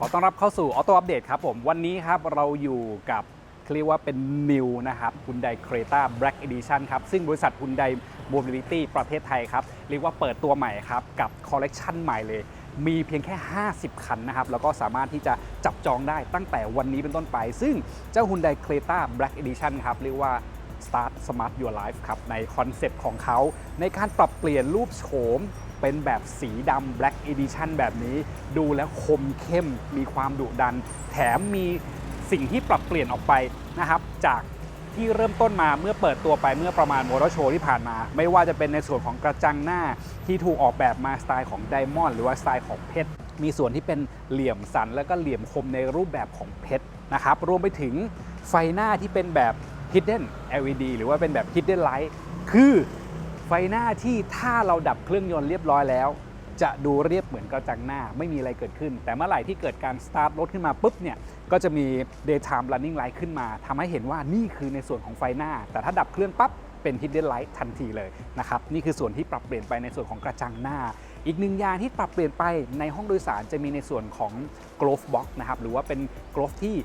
ขอต้อนรับเข้าสู่ Auto Update ครับผม วันนี้ครับเราอยู่กับเรียกว่าเป็น New นะครับ Hyundai Creta Black Edition ครับ ซึ่งบริษัท Hyundai Mobility ประเทศไทยครับ เรียกว่าเปิดตัวใหม่ครับ กับคอลเลกชันใหม่เลย มีเพียงแค่ 50 คันนะครับ แล้วก็สามารถที่จะจับจองได้ตั้งแต่วันนี้เป็นต้นไป ซึ่งเจ้า Hyundai Creta Black Edition ครับ เรียกว่า Start Smart Your Life ครับ ในคอนเซปต์ของเขา ในการปรับเปลี่ยนรูปโฉม เป็นแบบสีดำ Black Edition แบบนี้ ดูแล้วคมเข้มมีความดุดัน แถมมีสิ่งที่ปรับเปลี่ยนออกไปนะครับ จากที่เริ่มต้นมาเมื่อเปิดตัวไปเมื่อประมาณมอเตอร์โชว์ที่ผ่านมา ไม่ว่าจะเป็นในส่วนของกระจังหน้าที่ถูกออกแบบมาสไตล์ของไดมอนด์หรือว่าสไตล์ของเพชรมีส่วนที่เป็นเหลี่ยมสัน แล้วก็เหลี่ยมคมในรูปแบบของเพชรนะครับรวมไปถึงไฟหน้าที่เป็นแบบ Hidden LED หรือว่าเป็นแบบ Hidden Light คือไฟหน้าที่ถ้าเราดับเครื่องยนต์เรียบร้อยแล้ว จะดูเรียบเหมือนกระจังหน้าไม่มีอะไรเกิดขึ้น แต่เมื่อไหร่ที่เกิดการสตาร์ทรถขึ้นมาปุ๊บเนี่ยก็จะมี daytime running light ขึ้นมาทำให้เห็นว่านี่คือในส่วนของไฟหน้า แต่ถ้าดับเครื่องปั๊บเป็น hidden light ทันทีเลยนะครับนี่คือส่วนที่ปรับเปลี่ยนไปในส่วนของกระจังหน้า อีกหนึ่งอย่างที่ปรับเปลี่ยนไปในห้องโดยสารจะมีในส่วนของ glove box นะครับหรือว่าเป็น glove ที่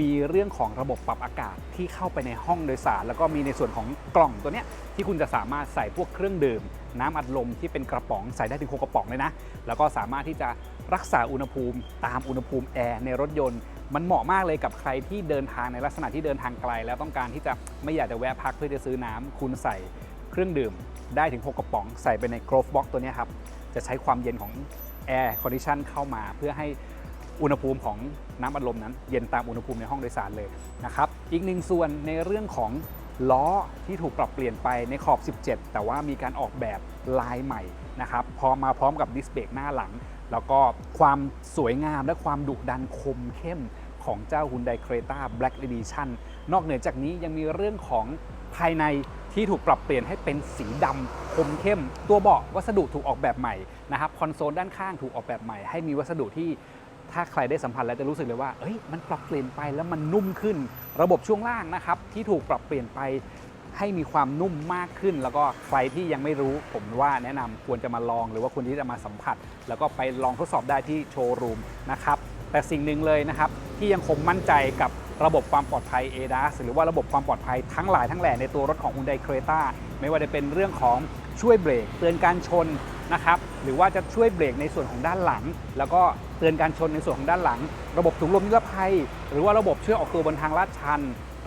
มีเรื่องของระบบปรับอากาศที่เข้าไปในห้องโดยสาร แล้วก็มีในส่วนของกล่องตัวเนี้ยที่คุณจะสามารถใส่พวกเครื่องดื่ม น้ำอัดลมที่เป็นกระป๋องใส่ได้ถึง6กระป๋องเลยนะ แล้วก็สามารถที่จะรักษาอุณหภูมิ ตามอุณหภูมิแอร์ในรถยนต์ มันเหมาะมากเลยกับใครที่เดินทางในลักษณะที่เดินทางไกล แล้วต้องการที่จะไม่อยากจะแวะพักเพื่อจะซื้อน้ำคุณใส่เครื่องดื่ม ได้ถึง 6 กระป๋อง ใส่ไปใน Grove Box ตัวเนี้ยครับ จะใช้ความเย็นของ Air Condition เข้ามา เพื่อให้อุณหภูมิของน้ำอัดลมนั้น เย็นตามอุณหภูมิในห้องโดยสารเลยนะครับอีกหนึ่งส่วนในเรื่องของล้อที่ถูกปรับเปลี่ยนไปในขอบ 17 แต่ว่ามีการออกแบบลายใหม่นะครับพอมาพร้อมกับดิสเบรกหน้าหลัง แล้วก็ความสวยงามและความดุดันคมเข้มของเจ้า Hyundai Creta Black Edition นอกเหนือจากนี้ยังมีเรื่องของภายใน ที่ถูกปรับเปลี่ยนให้เป็นสีดำคมเข้ม ตัวเบาะวัสดุถูกออกแบบใหม่นะครับคอนโซลด้านข้างถูกออกแบบใหม่ ให้มีวัสดุที่ถ้าใครได้สัมผัสแล้วจะรู้สึกเลยว่าเอ้ยมันปรับเปลี่ยนไปแล้วมันนุ่มขึ้น ระบบช่วงล่างนะครับที่ถูกปรับเปลี่ยนไปให้มีความนุ่มมากขึ้น แล้วก็ใครที่ยังไม่รู้ ผมว่าแนะนำควรจะมาลองหรือว่าควรที่จะมาสัมผัส แล้วก็ไปลองทดสอบได้ที่โชว์รูมนะครับแต่สิ่งหนึ่งเลยนะครับที่ยังคงมั่นใจกับ ระบบความปลอดภัย ADAS หรือว่าระบบความปลอดภัยทั้งหลายทั้งแหล่ในตัวรถของ Hyundai Creta ไม่ว่าจะเป็นเรื่องของช่วยเบรกเตือนการชนนะครับหรือว่าจะช่วยเบรกในส่วนของด้านหลัง แล้วก็เตือนการชนในส่วนของด้านหลัง ระบบถุงลมนิรภัย หรือว่าระบบช่วยออกตัวบนทางลาดชัน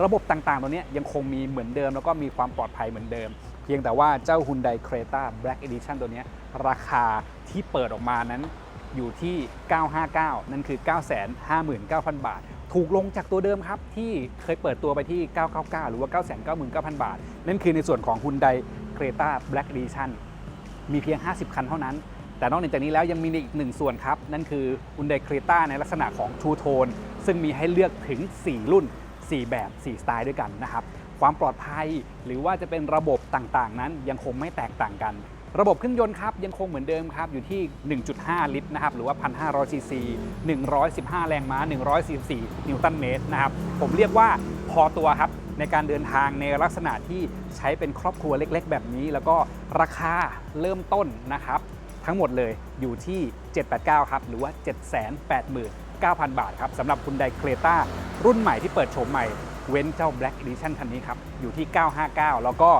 ระบบต่างๆตัวนี้ยังคงมีเหมือนเดิม แล้วก็มีความปลอดภัยเหมือนเดิม เพียงแต่ว่าเจ้า Hyundai Creta Black Edition ตัวนี้ราคาที่เปิดออกมานั้นอยู่ที่ 959 นั่นคือ 959,000 บาท ถูกลงจากตัวเดิมครับ ที่เคยเปิดตัวไปที่ 999 หรือว่า 999,000 บาท นั่นคือในส่วนของ Hyundai Creta Black Edition มีเพียง 50 คันเท่านั้น แต่นอกจากนี้แล้วยังมีอีกหนึ่งส่วนครับ นั่นคือ Hyundai Creta ในลักษณะของ True Tone ซึ่งมีให้เลือกถึง 4 รุ่น 4 แบบ 4 สไตล์ด้วยกันนะครับ ความปลอดภัยหรือว่าจะเป็นระบบต่างๆ นั้นยังคงไม่แตกต่างกัน ระบบเครื่องยนต์ครับยังคงเหมือนเดิมครับอยู่ที่ 1.5 ลิตรนะครับหรือว่า 1,500ซีซี115 แรงม้า 144 นิวตันเมตรนะครับผมเรียกว่าพอตัวครับในการเดินทางในลักษณะที่ใช้เป็นครอบครัวเล็ก ๆ แบบนี้ แล้วก็ราคาเริ่มต้นนะครับทั้งหมดเลยอยู่ที่ 789 ครับหรือว่า 789,000 บาทครับสำหรับคุณไดเครตารุ่นใหม่ที่เปิดโฉมใหม่เว้นเจ้า Black Edition คันนี้ครับอยู่ที่ 959 แล้วก็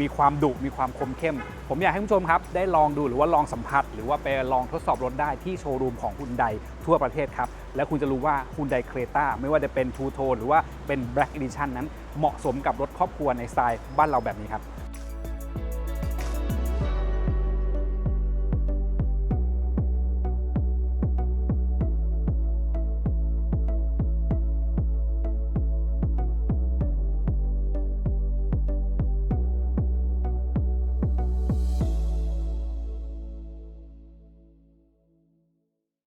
มีความดุมีความคมเข้ม ผมอยากให้คุณผู้ชมครับได้ลองดูหรือว่าลองสัมผัส หรือว่าไปลองทดสอบรถได้ที่โชว์รูมของคุณไดทั่วประเทศครับ และคุณจะรู้ว่าคุณไดเครต้าไม่ว่าจะเป็นทูโทนหรือว่าเป็น Black Edition นั้นเหมาะสมกับรถครอบครัวในสไตล์บ้านเราแบบนี้ครับ